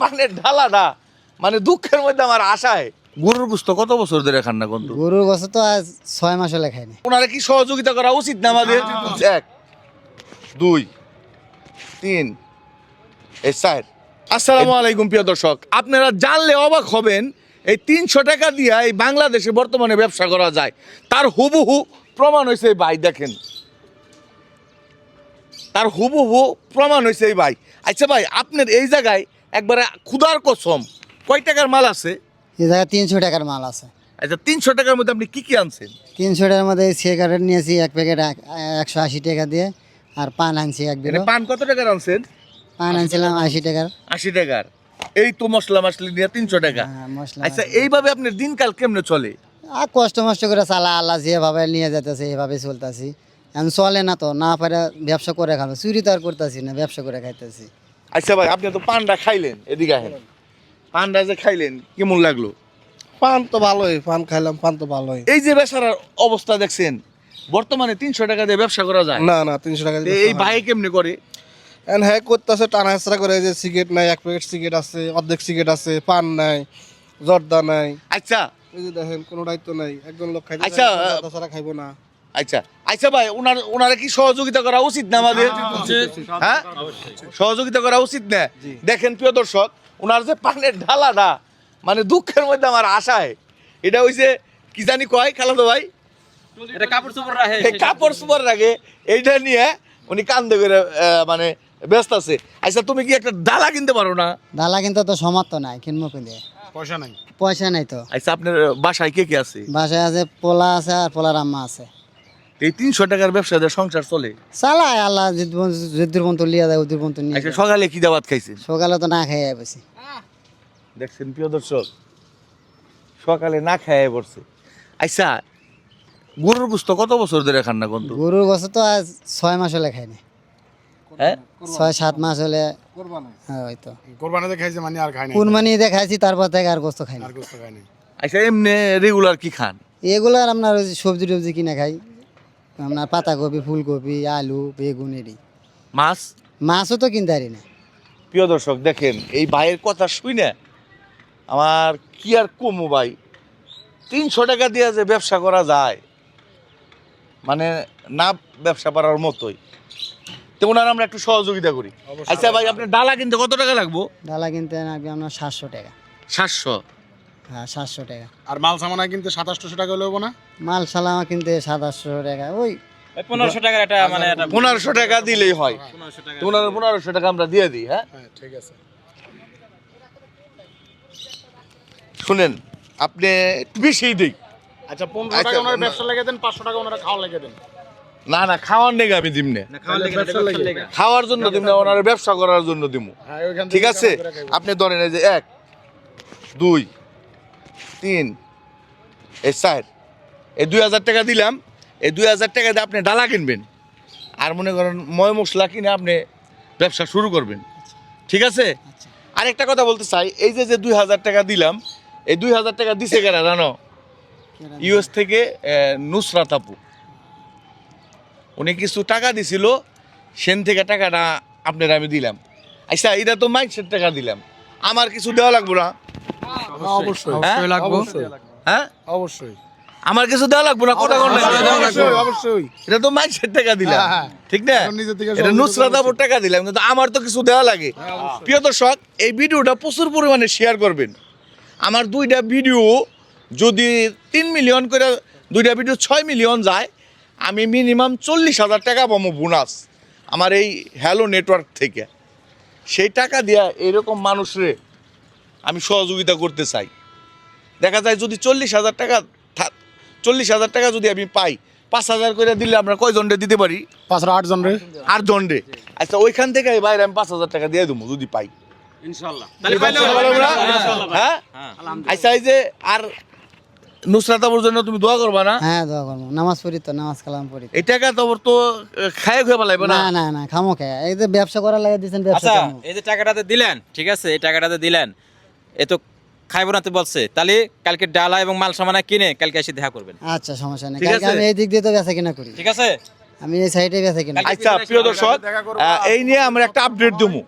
পানের ঢালাটা মানে দুঃখের মধ্যে আমার আশায়। গরুর গুস্ত কত বছর ধরে খান না কিন্তু গরুর বছর তো আজ ছয় মাস হলে খাইনি। ওনারা কি সহযোগিতা করা উচিত না আমাদের? এক দুই তিন এই চার। আসসালামু আলাইকুম প্রিয় দর্শক। আপনারা জানলে অবাক হবেন এই তিনশো টাকা দিয়ে এই বাংলাদেশে বর্তমানে ব্যবসা করা যায়। তার হুবহু প্রমাণ হয়েছে এই ভাই দেখেন। তার হুবহু প্রমাণ হয়েছে এই ভাই। আচ্ছা ভাই আপনার এই জায়গায় একবারে ক্ষুধার কসম। কয় টাকার মাল আছে? এই জায়গায় তিনশো টাকার মাল আছে। আচ্ছা তিনশো টাকার মধ্যে আপনি কি কি আনছেন? তিনশো টাকার মধ্যে সিগারেট নিয়েছি এক প্যাকেট একশো আশি টাকা দিয়ে আর পান আনছি এক পান কত টাকার আনছেন? পান আনছিলাম আশি টাকার। আশি টাকার। এই তো মশলা মশলি নিয়ে তিনশো টাকা। হ্যাঁ, মশলা আচ্ছা এইভাবে আপনার দিনকাল কেমনে চলে? আর কষ্ট মষ্ট করে চালা আল্লাহ যেভাবে নিয়ে যেতেছে এভাবে চলতেছি। এখন চলে না তো না পারে ব্যবসা করে খাব। চুরি তো আর করতেছি না ব্যবসা করে খাইতেছি। আচ্ছা ভাই আপনি তো পানটা খাইলেন এদিকে আহেন। পানটা যে খাইলেন কেমন লাগল? পান তো ভালোই পান খাইলাম পান তো ভালোই। এই যে বেচারার অবস্থা দেখছেন বর্তমানে তিনশো টাকা দিয়ে ব্যবসা করা যায়। না না তিনশো টাকা তো এই ভাই কেমনি করে? এন্ড হ্যাঁ করতেছে টানা হেসরা করে যে সিগারেট নাই এক প্যাকেট সিগারেট আছে অর্ধেক সিগারেট আছে পান নাই জর্দা নাই। আচ্ছা। এই যে দেখেন কোনো দায়িত্ব নাই একজন লোক খাইতে আচ্ছা, খাইবো না। আচ্ছা আচ্ছা ভাই ওনার ওনারা কি সহযোগিতা করা উচিত না আমাদের? হ্যাঁ সহযোগিতা করা উচিত। না? দেখেন প্রিয় দর্শক ওনার যে পানের ঢালাটা মানে দুঃখের মধ্যে আমার আশায় এটা হইছে কি জানি কয় খালাতো ভাই? কাপড় চোপড় রাখে। সুপার রাখে। এইটা নিয়ে উনি কান্দে করে আহ, মানে ব্যস্ত আছে। আচ্ছা তুমি কি একটা ডালা কিনতে পারো না? ডালা কিন্তু তো সমাপ্ত নাই কিনবো কিনে পয়সা নাই। পয়সা নাই তো। আচ্ছা আপনার বাসায় কে কে আছে? বাসায় আছে পোলা আছে আর পোলার আম্মা আছে। এই তিনশো টাকার ব্যবসা দিয়ে সংসার চলে। চালায় আল্লাহ যুদ্ধের পর্যন্ত লিয়া যায় ওদের পর্যন্ত নিয়ে আচ্ছা সকালে কি দাবাত খাইছেন? সকালে তো না খাইয়া বসি। দেখছেন প্রিয় দর্শক সকালে না খায় পড়ছে আচ্ছা গরুর গুস্ত কত বছর ধরে খান না কিন্তু গরুর বছর তো আজ ছয় মাস হলে খাইনি হ্যাঁ? ছয় সাত মাস হলে না হ্যাঁ ওই তো। কোরবানিতে খাইছে মানে আর খাই নাই। কুরবানি দিয়ে খাইছি তারপর থেকে আর গোস্ত খাইনি আর গোস্ত খাই নাই। আচ্ছা এমনি রেগুলার কি খান? এগুলো আর আপনার ওই যে সবজি টবজি কিনে খাই। আপনার পাতাকপি ফুলকপি আলু বেগুন এডি। মাছ? মাছও তো কিনতে পারি না। প্রিয় দর্শক দেখেন এই ভাইয়ের কথা শুনে আমার কি আর কমু ভাই? তিনশো টাকা দিয়ে যে ব্যবসা করা যায় মানে না ব্যবসা করার মতোই। তো ওনার আমরা একটু সহযোগিতা করি। আচ্ছা ভাই আপনার ডালা কিনতে কত টাকা লাগবো? ডালা কিনতে লাগবে আপনার সাতশো টাকা। সাতশো? হ্যাঁ সাতশো টাকা। আর মাল সামানা কিনতে সাতাশশো টাকা হলেও না? মাল সালামা কিনতে সাতাশশো টাকা ওই পনেরোশো টাকার একটা মানে পনেরোশো টাকা দিলেই হয়। পনেরোশো টাকা পনেরোশো টাকা আমরা দিয়ে দিই হ্যাঁ? হ্যাঁ ঠিক আছে। শুনেন আপনি একটু বেশিই দিই। আচ্ছা পনেরো আচ্ছা, টাকা ওনার ব্যবসা লেগে দেন পাঁচশো টাকা ওনারা খাওয়া লেগে দেন। না না খাওয়ার নেই আমি দিমনে। না, খাওয়ার জন্য দিম না ওনার ব্যবসা করার জন্য দিমু। হ্যাঁ ওইখান থেকে ঠিক আছে। আপনি ধরেন এই যে এক দুই তিন। এই চার। এই দুই হাজার টাকা দিলাম। এই দুই হাজার টাকা দিয়ে আপনি ডালা কিনবেন। আর মনে করেন ময় মশলা কিনে আপনি ব্যবসা শুরু করবেন। ঠিক আছে? আরেকটা কথা বলতে চাই। এই যে যে দুই হাজার টাকা দিলাম, এই দুই হাজার টাকা দিছে কেনা জানো? ইউএস থেকে নুসরাত আপু। উনি কিছু টাকা দিছিল, সেন থেকে টাকাটা আপনার আমি দিলাম। আচ্ছা এটা তো মাইন্ডসেট টাকা দিলাম। আমার কিছু দেওয়া লাগবো না। অবশ্যই। হ্যাঁ? অবশ্যই হ্যাঁ? আমার কিছু দেওয়া লাগবো না? কোটা কোটা অবশ্যই অবশ্যই এটা তো মাইন্ডসেট টাকা দিলাম। হ্যাঁ, হ্যাঁ। ঠিক না? এটা নুসরাত আপুর টাকা দিলাম কিন্তু আমার তো কিছু দেওয়া লাগে। প্রিয় দর্শক এই ভিডিওটা প্রচুর পরিমাণে শেয়ার করবেন। আমার দুইটা ভিডিও যদি তিন মিলিয়ন করে দুইটা ভিডিও ছয় মিলিয়ন যায় আমি মিনিমাম চল্লিশ হাজার টাকা পাবো বোনাস আমার এই হ্যালো নেটওয়ার্ক থেকে। সেই টাকা দিয়া এরকম মানুষরে আমি সহযোগিতা করতে চাই। দেখা যায় যদি চল্লিশ হাজার টাকা চল্লিশ হাজার টাকা যদি আমি পাই পাঁচ হাজার করে দিলে আমরা কয়জনরে দিতে পারি? পাঁচশো আট জন রে আর আচ্ছা ওইখান থেকে বাইরে আমি পাঁচ হাজার টাকা দিয়ে দেবো যদি পাই। হ্যাঁ? আচ্ছা এই যে আর নুসরাত আবুর জন্য তুমি দোয়া করবা না? হ্যাঁ দোয়া করব। নামাজ পড়ি তো নামাজ কালাম পড়ি এই টাকা তো তো খায় খুয়ে পালাইবে না? না না না খামো খায়। এই যে ব্যবসা করার লাগে ব্যবসা আচ্ছা এই যে টাকাটাতে দিলেন ঠিক আছে এই টাকাটাতে দিলেন। এ তো খাইবো না তো বলছে। তাহলে কালকে ডালা এবং মাল সামানা কিনে কালকে এসে দেখা করবেন। আচ্ছা সমস্যা নেই। কালকে আমি এই দিক দিয়ে তো বেচা কিনা করি। ঠিক আছে? আমি এই সাইডে বেচা কিনা আচ্ছা প্রিয় দর্শক এই নিয়ে আমরা একটা আপডেট দেবো।